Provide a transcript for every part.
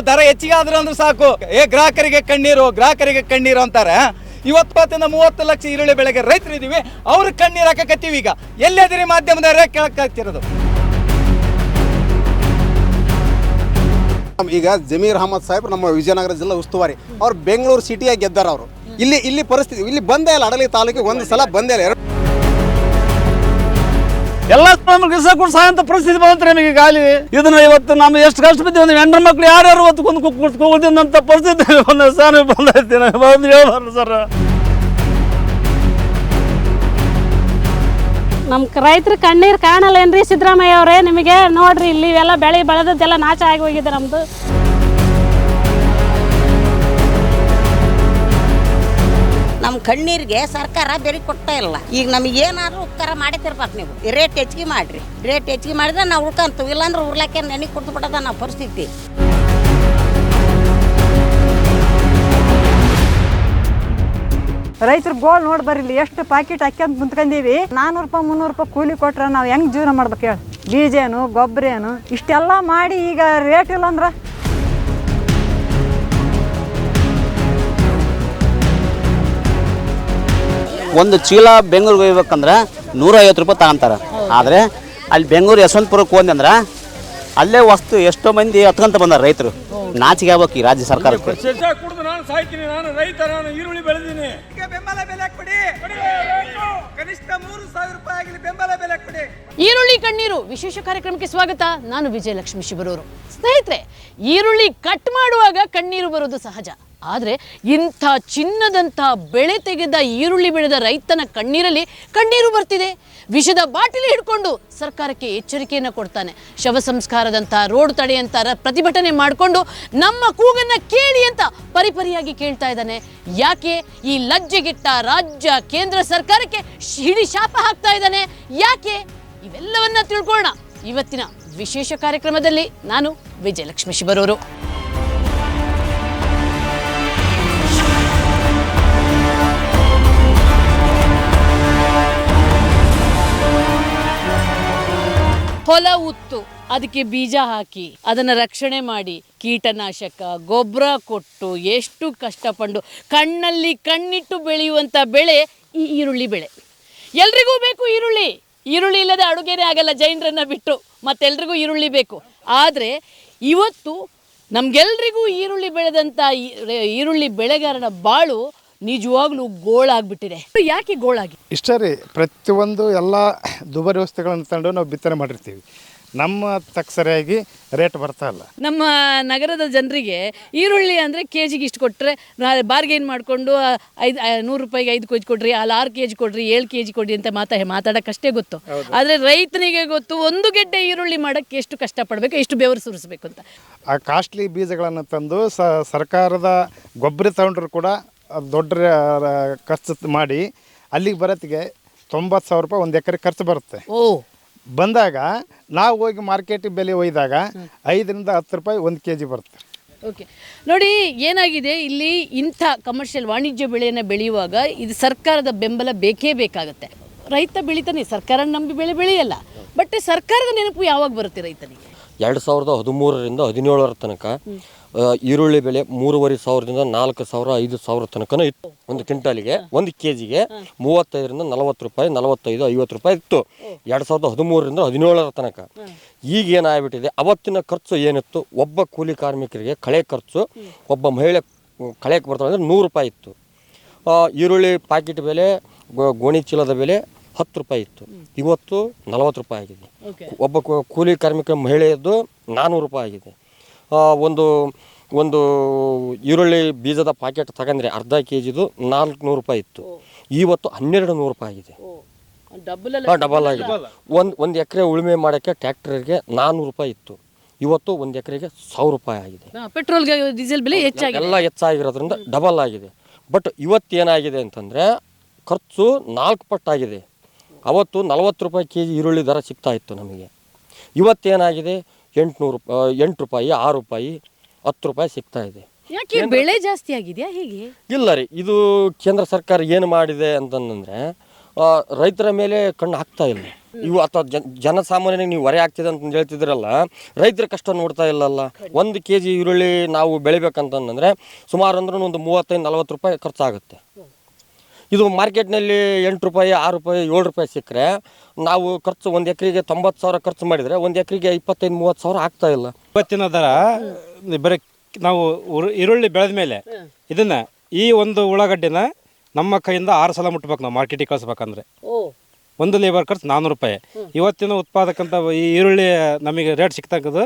ಒಂದು ದರ ಹೆಚ್ಚಿಗೆ ಆದ್ರೆ ಅಂದ್ರೆ ಸಾಕು. ಏ, ಗ್ರಾಹಕರಿಗೆ ಕಣ್ಣೀರು ಗ್ರಾಹಕರಿಗೆ ಕಣ್ಣೀರು ಅಂತಾರೆ. ಇವತ್ತೊತ್ತಿಂದ ಮೂವತ್ತು ಲಕ್ಷ ಈರುಳ್ಳಿ ಬೆಳೆಗೆ ರೈತರು ಇದೀವಿ. ಅವ್ರಿಗೆ ಕಣ್ಣೀರು ಹಾಕಕತ್ತೀವಿ ಈಗ. ಎಲ್ಲೆದಿರಿ ಮಾಧ್ಯಮದವರೇ ಕೇಳಕ್ಕಾಗ್ತಿರೋದು? ಈಗ ಜಮೀರ್ ಅಹಮದ್ ಸಾಹೇಬ್ ನಮ್ಮ ವಿಜಯನಗರ ಜಿಲ್ಲಾ ಉಸ್ತುವಾರಿ. ಅವ್ರು ಬೆಂಗಳೂರು ಸಿಟಿಯಾಗಿ ಗೆದ್ದಾರ ಅವರು. ಇಲ್ಲಿ ಇಲ್ಲಿ ಪರಿಸ್ಥಿತಿ, ಇಲ್ಲಿ ಬಂದೇ ಇಲ್ಲ. ಅಡಲಿ ತಾಲೂಕಿಗೆ ಒಂದು ಸಲ ಬಂದೇ ಇಲ್ಲ. ಎಲ್ಲ ನಮಗೆ ಪರಿಸ್ಥಿತಿ ಬಂದ್ರೆ ನಮಗೆ ಗಾಲಿ ಇದನ್ನ ಇವತ್ತು ನಾವು ಎಷ್ಟು ಕಷ್ಟ ಬಿದ್ದೀವಿ ಅಂದ್ರೆ ಹೆಣ್ಣು ಮಕ್ಳು ಯಾರ್ಯಾರು ಹೊತ್ತು ಕುಂದು ಕುತ್ಕೊಳ್ತಿದ್ದಂಥ ಪರಿಸ್ಥಿತಿ ಬಂದ ಸರ್ ಬಂದೈತಿ. ಬಂದು ಹೇಳ್ಬಾರ್ದು ಸರ್. ನಮ್ಮ ರೈತರ ಕಣ್ಣೀರು ಕಾಣಲ್ಲ ಏನ್ರಿ ಸಿದ್ದರಾಮಯ್ಯ ಅವರೇ? ನಿಮಗೆ ನೋಡ್ರಿ ಇಲ್ಲಿ ಇವೆಲ್ಲ ಬೆಳೆ ಬೆಳೆದದ್ದೆಲ್ಲ ನಾಶ ಆಗಿ ಹೋಗಿದೆ ನಮ್ದು. ನಮ್ಮ ಕಣ್ಣೀರಿಗೆ ಸರ್ಕಾರ ಬೆರಿ ಕೊಡ್ತಾ ಇಲ್ಲ. ಈಗ ನಮಗೆ ಏನಾದರೂ ಉಪಕಾರ ಮಾಡಿ ತಿರ್ಬೇಕು ನೀವು ರೇಟ್ ಹೆಚ್ಚಿಗೆ ಮಾಡಿರಿ. ರೇಟ್ ಹೆಚ್ಚಿಗೆ ಮಾಡಿದ್ರೆ ನಾವು ಉಳ್ಕಂತೀವಿ. ಇಲ್ಲಾಂದ್ರೆ ಉರ್ಲಾಕೆ ನೆನೆ ಕೊಡ್ತು ಬಿಡೋದ ನಾವು ಪರಿಸ್ಥಿತಿ. ರೈತರು ಗೋಲ್ ನೋಡಿ ಬರ್ರಿ. ಇಲ್ಲಿ ಎಷ್ಟು ಪ್ಯಾಕೆಟ್ ಹಾಕ್ಯಂತ ಮುಂತ್ಕೊಂಡೀವಿ ನಾನ್ನೂರು ರೂಪಾಯಿ, ಮುನ್ನೂರು ರೂಪಾಯಿ ಕೂಲಿ ಕೊಟ್ರೆ ನಾವು ಹೆಂಗೆ ಜೀವನ ಮಾಡ್ಬೇಕು ಹೇಳಿ. ಬೀಜ ಏನು ಗೊಬ್ಬರ ಏನು, ಇಷ್ಟೆಲ್ಲ ಮಾಡಿ ಈಗ ರೇಟ್ ಇಲ್ಲ ಅಂದ್ರೆ? ಒಂದು ಚೀಲ ಬೆಂಗಳೂರಿಗೆ ಹೋಗ್ಬೇಕಂದ್ರೆ ನೂರ ಐವತ್ತು ರೂಪಾಯಿ ತಗೊಂತಾರೆ. ಆದರೆ ಅಲ್ಲಿ ಬೆಂಗಳೂರು ಯಶವಂತಪುರಕ್ಕೆ ಹೋದಂದ್ರೆ ಅಲ್ಲೇ ವಸ್ತು ಎಷ್ಟೋ ಮಂದಿ ಹತ್ಕೊಂತ ಬಂದಾರ ರೈತರು. ನಾಚಿಕೆ ಆಗ್ಬೇಕು ಈ ರಾಜ್ಯ ಸರ್ಕಾರಕ್ಕೆ. ಕುಡಿದು ನಾನು ಸಾಯ್ತೀನಿ ನಾನು ರೈತ ನಾನು ಈರುಳ್ಳಿ ಬೆಳೆದೀನಿ. ಬೆಂಬಲ ಬೆಲೆ ಕೊಡಿ. ಕನಿಷ್ಠ ಮೂರು ಸಾವಿರ ರೂಪಾಯಿ ಆಗಲಿ ಬೆಂಬಲ ಬೆಲೆ ಕೊಡಿ. ಈರುಳ್ಳಿ ಕಣ್ಣೀರು ವಿಶೇಷ ಕಾರ್ಯಕ್ರಮಕ್ಕೆ ಸ್ವಾಗತ. ನಾನು ವಿಜಯಲಕ್ಷ್ಮಿ ಶಿಬರೂರು ಸ್ನೇಹಿತರೆ ಈರುಳ್ಳಿ ಕಟ್ ಮಾಡುವಾಗ ಕಣ್ಣೀರು ಬರೋದು ಸಹಜ. ಆದರೆ ಇಂಥ ಚಿನ್ನದಂಥ ಬೆಳೆ ತೆಗೆದ ಈರುಳ್ಳಿ ಬೆಳೆದ ರೈತನ ಕಣ್ಣೀರಲ್ಲಿ ಕಣ್ಣೀರು ಬರ್ತಿದೆ. ವಿಷದ ಬಾಟಲಿ ಹಿಡ್ಕೊಂಡು ಸರ್ಕಾರಕ್ಕೆ ಎಚ್ಚರಿಕೆಯನ್ನು ಕೊಡ್ತಾನೆ. ಶವ ಸಂಸ್ಕಾರದಂಥ ರೋಡ್ ತಡೆಯಂಥ ಪ್ರತಿಭಟನೆ ಮಾಡಿಕೊಂಡು ನಮ್ಮ ಕೂಗನ್ನು ಕೇಳಿ ಅಂತ ಪರಿಪರಿಯಾಗಿ ಕೇಳ್ತಾ ಇದ್ದಾನೆ. ಯಾಕೆ? ಈ ಲಜ್ಜೆಗಿಟ್ಟ ರಾಜ್ಯ, ಕೇಂದ್ರ ಸರ್ಕಾರಕ್ಕೆ ಹಿಡಿ ಶಾಪ ಹಾಕ್ತಾ ಇದ್ದಾನೆ. ಯಾಕೆ? ಇವೆಲ್ಲವನ್ನ ತಿಳ್ಕೊಳ್ಳೋಣ. ಇವತ್ತಿನ ವಿಶೇಷ ಕಾರ್ಯಕ್ರಮದಲ್ಲಿ ನಾನು ವಿಜಯಲಕ್ಷ್ಮಿ ಶಿವರೂರು. ಹೊಲ ಉತ್ತು. ಅದಕ್ಕೆ ಬೀಜ ಹಾಕಿ, ಅದನ್ನು ರಕ್ಷಣೆ ಮಾಡಿ, ಕೀಟನಾಶಕ ಗೊಬ್ಬರ ಕೊಟ್ಟು ಎಷ್ಟು ಕಷ್ಟಪಟ್ಟು ಕಣ್ಣಲ್ಲಿ ಕಣ್ಣಿಟ್ಟು ಬೆಳೆಯುವಂಥ ಬೆಳೆ ಈ ಈರುಳ್ಳಿ ಬೆಳೆ. ಎಲ್ರಿಗೂ ಬೇಕು ಈರುಳ್ಳಿ. ಈರುಳ್ಳಿ ಇಲ್ಲದೆ ಅಡುಗೆನೇ ಆಗಲ್ಲ ಜೈನರನ್ನ ಬಿಟ್ಟು ಮತ್ತೆಲ್ರಿಗೂ ಈರುಳ್ಳಿ ಬೇಕು. ಆದರೆ ಇವತ್ತು ನಮ್ಗೆಲ್ರಿಗೂ ಈರುಳ್ಳಿ ಬೆಳೆದಂಥ ಈರುಳ್ಳಿ ಬೆಳೆಗಾರನ ಬಾಳು ನಿಜವಾಗ್ಲೂ ಗೋಳಾಗ್ಬಿಟ್ಟಿದೆ. ಯಾಕೆ ಗೋಳಾಗಿ? ಇಷ್ಟೇ ರೀ ಪ್ರತಿಯೊಂದು ಎಲ್ಲ ದುಬಾರಿ ವಸ್ತುಗಳನ್ನು ತಂದು ನಾವು ಬಿತ್ತನೆ ಮಾಡಿರ್ತೀವಿ. ನಮ್ಮ ತಕ್ಕ ಸರಿಯಾಗಿ ರೇಟ್ ಬರ್ತಾ ಇಲ್ಲ. ನಮ್ಮ ನಗರದ ಜನರಿಗೆ ಈರುಳ್ಳಿ ಅಂದರೆ ಕೆ ಜಿಗೆ ಇಷ್ಟು ಕೊಟ್ಟರೆ ಬಾರ್ಗೇನ್ ಮಾಡಿಕೊಂಡು ಐದು ನೂರು ರೂಪಾಯಿಗೆ ಐದು ಕೆ ಜಿ ಕೊಡ್ರಿ ಅಲ್ಲಿ ಆರು ಕೆ ಜಿ ಕೊಡ್ರಿ ಏಳು ಕೆ ಜಿ ಕೊಡ್ರಿ ಅಂತ ಮಾತಾ ಮಾತಾಡೋಕ್ಕಷ್ಟೇ ಗೊತ್ತು. ಆದರೆ ರೈತನಿಗೆ ಗೊತ್ತು ಒಂದು ಗೆಡ್ಡೆ ಈರುಳ್ಳಿ ಮಾಡೋಕ್ಕೆ ಎಷ್ಟು ಕಷ್ಟಪಡಬೇಕು ಎಷ್ಟು ಬೆವರು ಸುರಿಸ್ಬೇಕು ಅಂತ. ಆ ಕಾಸ್ಟ್ಲಿ ಬೀಜಗಳನ್ನು ತಂದು ಸರ್ಕಾರದ ಗೊಬ್ಬರ ತಗೊಂಡ್ರು ಕೂಡ ದೊಡ್ಡ ರ- ಖರ್ಚು ಮಾಡಿ ಅಲ್ಲಿಗೆ ಬರತ್ತಿಗೆ ತೊಂಬತ್ತು ಸಾವಿರ ರೂಪಾಯಿ ಒಂದು ಎಕರೆ ಖರ್ಚು ಬರುತ್ತೆ. ಓ. ಬಂದಾಗ ನಾವು ಹೋಗಿ ಮಾರ್ಕೆಟಿಗೆ ಬೆಲೆ ಒಯ್ದಾಗ ಐದರಿಂದ ಹತ್ತು ರೂಪಾಯಿ ಒಂದು ಕೆ ಜಿ ಬರುತ್ತೆ. ಓಕೆ. ನೋಡಿ ಏನಾಗಿದೆ? ಇಲ್ಲಿ ಇಂಥ ಕಮರ್ಷಿಯಲ್ ವಾಣಿಜ್ಯ ಬೆಳೆಯನ್ನು ಬೆಳೆಯುವಾಗ ಇದು ಸರ್ಕಾರದ ಬೆಂಬಲ ಬೇಕೇ ಬೇಕಾಗುತ್ತೆ. ರೈತ ಬೆಳಿತಾನೆ ಸರ್ಕಾರ ನಂಬಿ ಬೆಳೆ ಬೆಳೆಯಲ್ಲ. ಬಟ್ ಸರ್ಕಾರದ ನೆನಪು ಯಾವಾಗ ಬರುತ್ತೆ ರೈತನಿಗೆ? ಎರಡು ಸಾವಿರದ ಹದಿಮೂರರಿಂದ ಹದಿನೇಳರ ತನಕ ಈರುಳ್ಳಿ ಬೆಲೆ ಮೂರುವರೆ ಸಾವಿರದಿಂದ ನಾಲ್ಕು ಸಾವಿರ ಐದು ಸಾವಿರ ತನಕನೂ ಇತ್ತು. ಒಂದು ಕ್ವಿಂಟಾಲಿಗೆ ಒಂದು ಕೆ ಜಿಗೆ ಮೂವತ್ತೈದರಿಂದ ನಲವತ್ತು ರೂಪಾಯಿ ನಲವತ್ತೈದು ಐವತ್ತು ರೂಪಾಯಿ ಇತ್ತು. ಎರಡು ಸಾವಿರದ ಹದಿಮೂರರಿಂದ ಹದಿನೇಳರ ತನಕ. ಈಗ ಏನಾಗ್ಬಿಟ್ಟಿದೆ? ಅವತ್ತಿನ ಖರ್ಚು ಏನಿತ್ತು? ಒಬ್ಬ ಕೂಲಿ ಕಾರ್ಮಿಕರಿಗೆ ಕಳೆ ಖರ್ಚು ಒಬ್ಬ ಮಹಿಳೆ ಕಳೆಗೆ ಬರ್ತಾಳೆ ಅಂದರೆ ನೂರು ರೂಪಾಯಿ ಇತ್ತು. ಈರುಳ್ಳಿ ಪ್ಯಾಕೆಟ್ ಬೆಲೆ ಗೋಣಿ ಚೀಲದ ಬೆಲೆ ಹತ್ತು ರೂಪಾಯಿ ಇತ್ತು. ಇವತ್ತು ನಲವತ್ತು ರೂಪಾಯಿ ಆಗಿದೆ. ಒಬ್ಬ ಕೂಲಿ ಕಾರ್ಮಿಕ ಮಹಿಳೆಯದ್ದು ನಾನ್ನೂರು ರೂಪಾಯಿ ಆಗಿದೆ. ಒಂದು ಒಂದು ಈರುಳ್ಳಿ ಬೀಜದ ಪ್ಯಾಕೆಟ್ ತಗೊಂಡ್ರೆ ಅರ್ಧ ಕೆ ಜಿದು ನಾಲ್ಕುನೂರು ರೂಪಾಯಿ ಇತ್ತು. ಇವತ್ತು ಹನ್ನೆರಡು ನೂರು ರೂಪಾಯಿ ಆಗಿದೆ. ಡಬಲ್ ಹಾಂ ಡಬಲ್ ಆಗಿದೆ. ಒಂದು ಒಂದು ಎಕರೆ ಉಳುಮೆ ಮಾಡೋಕ್ಕೆ ಟ್ಯಾಕ್ಟರ್ಗೆ ನಾನ್ನೂರು ರೂಪಾಯಿ ಇತ್ತು. ಇವತ್ತು ಒಂದು ಎಕರೆಗೆ ಸಾವಿರ ರೂಪಾಯಿ ಆಗಿದೆ. ಪೆಟ್ರೋಲ್ ಡೀಸೆಲ್ ಬೆಲೆ ಹೆಚ್ಚಾಗಿದೆ. ಎಲ್ಲ ಹೆಚ್ಚಾಗಿರೋದ್ರಿಂದ ಡಬಲ್ ಆಗಿದೆ. ಬಟ್ ಇವತ್ತೇನಾಗಿದೆ ಅಂತಂದರೆ ಖರ್ಚು ನಾಲ್ಕು ಪಟ್ಟಾಗಿದೆ ಅವತ್ತು ನಲವತ್ತು ರೂಪಾಯಿ ಕೆ ಜಿ ಈರುಳ್ಳಿ ದರ ಸಿಗ್ತಾ ಇತ್ತು ನಮಗೆ. ಇವತ್ತೇನಾಗಿದೆ ಎಂಟುನೂರು ರೂಪಾಯಿ ಎಂಟು ರೂಪಾಯಿ ಆರು ರೂಪಾಯಿ ಹತ್ತು ರೂಪಾಯಿ ಸಿಗ್ತಾ ಇದೆ. ಯಾಕೆ ಬೆಳೆ ಜಾಸ್ತಿ ಆಗಿದೆಯಾ ಹೇಗೆ? ಇಲ್ಲ ರೀ ಇದು ಕೇಂದ್ರ ಸರ್ಕಾರ ಏನು ಮಾಡಿದೆ ಅಂತಂದ್ರೆ ರೈತರ ಮೇಲೆ ಕಣ್ಣು ಹಾಕ್ತಾ ಇಲ್ಲ. ಇವು ಅಥವಾ ಜನ ಜನಸಾಮಾನ್ಯನಿಗೆ ನೀವು ಹೊರೆ ಆಗ್ತಿದೆ ಅಂತ ಹೇಳ್ತಿದ್ರಲ್ಲ ರೈತರ ಕಷ್ಟ ನೋಡ್ತಾ ಇಲ್ಲಲ್ಲ. ಒಂದು ಕೆ ಜಿ ಈರುಳ್ಳಿ ನಾವು ಬೆಳಿಬೇಕಂತಂದ್ರೆ ಸುಮಾರು ಅಂದ್ರೂ ಒಂದು ಮೂವತ್ತೈದು ನಲ್ವತ್ತು ರೂಪಾಯಿ ಖರ್ಚಾಗುತ್ತೆ. ಇದು ಮಾರ್ಕೆಟ್ನಲ್ಲಿ ಎಂಟು ರೂಪಾಯಿ ಆರು ರೂಪಾಯಿ ಏಳು ರೂಪಾಯಿ ಸಿಕ್ಕರೆ ನಾವು ಖರ್ಚು ಒಂದು ಎಕರೆಗೆ ತೊಂಬತ್ತು ಸಾವಿರ ಖರ್ಚು ಮಾಡಿದರೆ ಒಂದು ಎಕರೆಗೆ ಇಪ್ಪತ್ತೈದು ಮೂವತ್ತು ಸಾವಿರ ಆಗ್ತಾ ಇಲ್ಲ. ಇವತ್ತಿನ ದರ ಬರೀ ನಾವು ಈರುಳ್ಳಿ ಬೆಳೆದ ಮೇಲೆ ಇದನ್ನ ಈ ಒಂದು ಉಳ್ಳಾಗಡ್ಡಿನ ನಮ್ಮ ಕೈಯಿಂದ ಆರು ಸಲ ಮುಟ್ಬೇಕು ನಾವು ಮಾರ್ಕೆಟಿಗೆ ಕಳಿಸ್ಬೇಕಂದ್ರೆ. ಒಂದು ಲೇಬರ್ ಖರ್ಚು ನಾನ್ನೂರು ರೂಪಾಯಿ. ಇವತ್ತಿನ ಉತ್ಪಾದಕಂತ ಈ ಈರುಳ್ಳಿ ನಮಗೆ ರೇಟ್ ಸಿಗ್ತಕ್ಕದ್ದು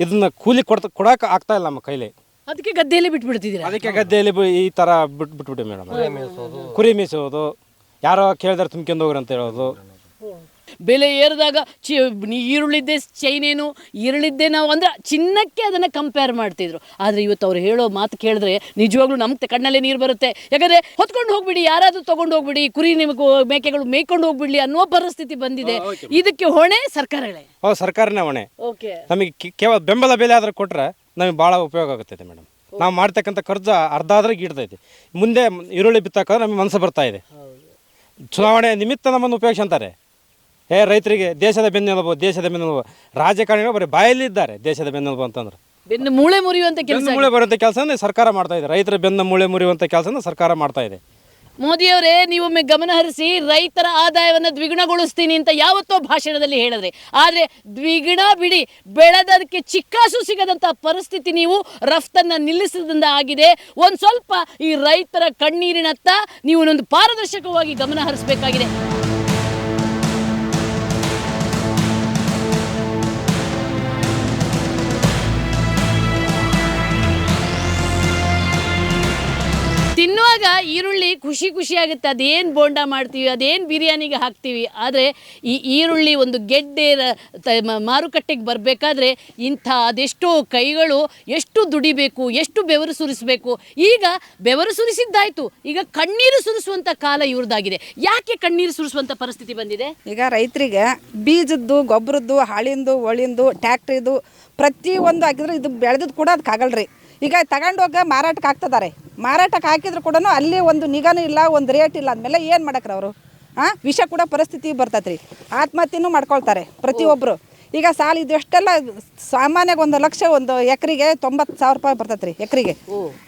ಇದನ್ನ ಕೂಲಿ ಕೊಡ್ತಾ ಕೊಡಕ್ಕೆ ಆಗ್ತಾ ಇಲ್ಲ ನಮ್ಮ ಕೈಲಿ. ಅದಕ್ಕೆ ಗದ್ದೆಯಲ್ಲಿ ಬಿಟ್ಬಿಡ್ತಿದ್ದೀರಾ? ಅದಕ್ಕೆ ಗದ್ದೆಯಲ್ಲಿ ಬಿ- ಈ ಥರ ಬಿಟ್ ಬಿಟ್ಬಿಟ್ಟು ಮೇಡಮ್. ಕುರಿ ಮೀಸೋದು ಯಾರೋ ಕೇಳಿದ್ರೆ ತುಂಬ್ಕೊಂಡು ಹೋಗ್ರಿ ಅಂತ ಹೇಳೋದು. ಬೆಲೆ ಏರಿದಾಗ ಚಿ ನೀ ಈರುಳ್ಳಿದ್ದೆ ಚೈನೇನು ಈರುಳ್ಳಿದ್ದೆ ನಾವು ಅಂದ್ರೆ ಚಿನ್ನಕ್ಕೆ ಅದನ್ನು ಕಂಪೇರ್ ಮಾಡ್ತಿದ್ರು. ಆದರೆ ಇವತ್ತು ಅವ್ರು ಹೇಳೋ ಮಾತು ಕೇಳಿದ್ರೆ ನಿಜವಾಗ್ಲೂ ನಮ್ಮ ಕಣ್ಣಲ್ಲೇ ನೀರು ಬರುತ್ತೆ. ಯಾಕಂದರೆ ಹೊತ್ಕೊಂಡು ಹೋಗ್ಬಿಡಿ ಯಾರಾದ್ರೂ ತೊಗೊಂಡು ಹೋಗ್ಬಿಡಿ ಕುರಿ ನಿಮಗೆ ಮೇಕೆಗಳು ಮೇಯ್ಕೊಂಡು ಹೋಗ್ಬಿಡ್ಲಿ ಅನ್ನೋ ಪರಿಸ್ಥಿತಿ ಬಂದಿದೆ. ಇದಕ್ಕೆ ಹೊಣೆ ಸರ್ಕಾರಗಳೇ. ಓ ಸರ್ಕಾರನೇ ಹೊಣೆ. ಓಕೆ. ನಮಗೆ ಕೇವಲ ಬೆಂಬಲ ಬೆಲೆ ಆದ್ರೆ ಕೊಟ್ರೆ ನಮಗೆ ಭಾಳ ಉಪಯೋಗ ಆಗುತ್ತೈತೆ ಮೇಡಮ್. ನಾವು ಮಾಡ್ತಕ್ಕಂಥ ಖರ್ಚು ಅರ್ಧ ಆದ್ರೆ ಗೀಡ್ತೈತಿ ಮುಂದೆ ಈರುಳ್ಳಿ ಬಿತ್ತಾಕ ನಮಗೆ ಮನಸ್ಸು ಬರ್ತಾ ಇದೆ. ಚುನಾವಣೆ ನಿಮಿತ್ತ ನಮ್ಮನ್ನು ಉಪಯೋಗಿಸ್ತಾರೆ ಏ ರೈತರಿಗೆ ದೇಶದ ಬೆನ್ನೆಲುಬು ದೇಶದ ಬೆನ್ನೆಲುಬು ರಾಜಕಾರಣಿಗಳು ಬರೀ ಬಾಯಲ್ಲಿ ಇದ್ದಾರೆ ದೇಶದ ಬೆನ್ನೆಲುಬು ಅಂತಂದ್ರೆ. ಬೆನ್ನು ಮೂಳೆ ಮುರಿಯುವಂಥ ಕೆಲಸ ಮೂಳೆ ಬರುವಂಥ ಕೆಲಸ ಸರ್ಕಾರ ಮಾಡ್ತಾ ಇದೆ. ರೈತರ ಬೆನ್ನ ಮೂಳೆ ಮುರಿಯುವಂಥ ಕೆಲಸ ಸರ್ಕಾರ ಮಾಡ್ತಾ ಇದೆ. ಮೋದಿಯವರೇ, ನೀವೊಮ್ಮೆ ಗಮನಹರಿಸಿ ರೈತರ ಆದಾಯವನ್ನು ದ್ವಿಗುಣಗೊಳಿಸ್ತೀನಿ ಅಂತ ಯಾವತ್ತೋ ಭಾಷಣದಲ್ಲಿ ಹೇಳಿದ್ರೆ. ಆದರೆ ದ್ವಿಗುಣ ಬಿಡಿ, ಬೆಳೆದದಕ್ಕೆ ಚಿಕ್ಕಾಸು ಸಿಗದಂಥ ಪರಿಸ್ಥಿತಿ ನೀವು ರಫ್ತನ್ನು ನಿಲ್ಲಿಸದಿಂದ ಆಗಿದೆ. ಒಂದು ಸ್ವಲ್ಪ ಈ ರೈತರ ಕಣ್ಣೀರಿನತ್ತ ನೀವು ಒಂದು ಪಾರದರ್ಶಕವಾಗಿ ಗಮನ ಹರಿಸಬೇಕಾಗಿದೆ. ತಿನ್ನುವಾಗ ಈರುಳ್ಳಿ ಖುಷಿ ಖುಷಿ ಆಗುತ್ತೆ ಅದೇನು ಬೋಂಡ ಮಾಡ್ತೀವಿ, ಅದೇನು ಬಿರಿಯಾನಿಗೆ ಹಾಕ್ತೀವಿ. ಆದರೆ ಈ ಈರುಳ್ಳಿ ಒಂದು ಗೆಡ್ಡೆ ಮಾರುಕಟ್ಟೆಗೆ ಬರಬೇಕಾದ್ರೆ ಇಂಥ ಅದೆಷ್ಟೋ ಕೈಗಳು ಎಷ್ಟು ದುಡಿಬೇಕು, ಎಷ್ಟು ಬೆವರು ಸುರಿಸಬೇಕು. ಈಗ ಬೆವರು ಸುರಿಸಿದ್ದಾಯಿತು. ಈಗ ಕಣ್ಣೀರು ಸುರಿಸುವಂಥ ಕಾಲ ಇವ್ರದ್ದಾಗಿದೆ ಯಾಕೆ ಕಣ್ಣೀರು ಸುರಿಸುವಂಥ ಪರಿಸ್ಥಿತಿ ಬಂದಿದೆ? ಈಗ ರೈತರಿಗೆ ಬೀಜದ್ದು, ಗೊಬ್ಬರದ್ದು ಹಾಳಿಂದು ಒಳಿಂದು, ಟ್ಯಾಕ್ಟ್ರಿದು ಪ್ರತಿಯೊಂದು ಹಾಕಿದ್ರೆ ಇದು ಬೆಳೆದದ್ದು ಕೂಡ ಅದಕ್ಕೆ ಆಗಲ್ರಿ ಈಗ ತಗೊಂಡೋಗ ಮಾರಾಟಕ್ಕೆ ಹಾಕ್ತಿದ್ದಾರೆ. ಮಾರಾಟಕ್ಕೆ ಹಾಕಿದ್ರು ಕೂಡ ಅಲ್ಲಿ ಒಂದು ನಿಗಾನು ಇಲ್ಲ, ಒಂದು ರೇಟ್ ಇಲ್ಲ ಅಂದಮೇಲೆ ಏನು ಮಾಡಕ್ರ ಅವರು? ಹಾಂ ವಿಷ ಕೂಡ ಪರಿಸ್ಥಿತಿ ಬರ್ತೈತೆ ರೀ ಆತ್ಮಹತ್ಯೆನೂ ಮಾಡ್ಕೊಳ್ತಾರೆ ಪ್ರತಿಯೊಬ್ಬರು ಈಗ ಸಾಲ ಇದು ಸಾಮಾನ್ಯಾಗ ಒಂದು ಲಕ್ಷ ಒಂದು ಎಕರೆಗೆ ತೊಂಬತ್ತು ಸಾವಿರ ರೂಪಾಯಿ ಬರ್ತೈತೆ ರೀ ಎಕರೆಗೆ